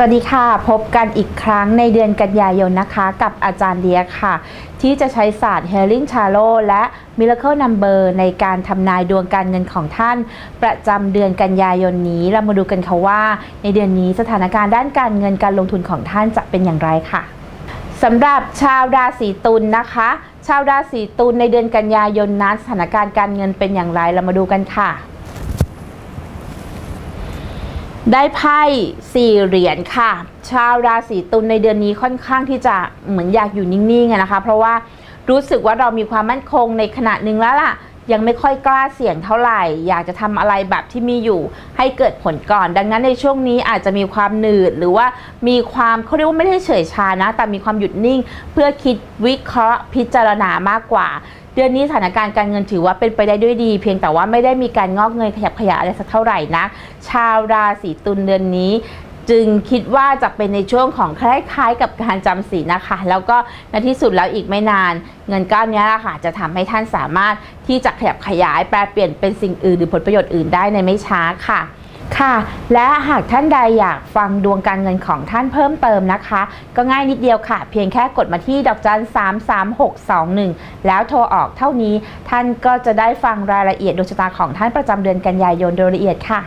สวัสดีค่ะ พบกันอีกครั้งในเดือนกันยายนนะคะ กับอาจารย์เดียค่ะ ที่จะใช้ศาสตร์ Healing Tarot และ Miracle Number ในการทำนายดวงการเงินของท่าน ประจำเดือนกันยายนนี้ เรามาดูกันค่ะว่า ในเดือนนี้สถานการณ์ด้านการเงินการลงทุนของท่านจะเป็นอย่างไรค่ะสำหรับชาวราศีตุลนะคะ ชาวราศีตุลในเดือนกันยายนนั้นสถานการณ์การเงินเป็นอย่างไรเรามาดูกันค่ะ ได้ไพ่สี่เหรียญค่ะ ชาวราศีตุลในเดือนนี้ค่อนข้างที่จะเหมือนอยากอยู่นิ่งๆนะคะ เพราะว่ารู้สึกว่าเรามีความมั่นคงในขณะหนึ่งแล้วล่ะ ยังไม่ค่อยกล้าเสี่ยงเท่าไหร่ อยากจะทำอะไรแบบที่มีอยู่ ให้เกิดผลก่อน ดังนั้นในช่วงนี้อาจจะมีความหนืดหรือว่ามีความเขาเรียกว่าไม่ได้เฉยชานะ แต่มีความหยุดนิ่ง เพื่อคิดวิเคราะห์พิจารณามากกว่า เดือนนี้สถานการณ์การเงินถือว่าเป็นไปได้ด้วยดี เพียงแต่ว่าไม่ได้มีการงอกเงยขยับขยายอะไรสักเท่าไหร่นะ ชาวราศีตุลเดือนนี้จึงคิดว่าจะเป็นในช่วงของคล้ายๆ กับการจำศีลนะคะ แล้วก็ในที่สุดแล้วอีกไม่นาน เงินก้อนนี้แหละค่ะจะทำให้ท่านสามารถที่จะขยับขยายแปลเปลี่ยนเป็นสิ่งอื่นหรือผลประโยชน์อื่นได้ในไม่ช้าค่ะ ค่ะ และหากท่านใดอยากฟังดวงการเงินของท่านเพิ่มเติมนะคะ ก็ง่ายนิดเดียวค่ะ เพียงแค่กดมาที่ดอกจัน 3 3 6 2 1 แล้วโทรออกเท่านี้ ท่านก็จะได้ฟังรายละเอียดดวงชะตาของท่านประจำเดือนกันยายนโดยละเอียดค่ะ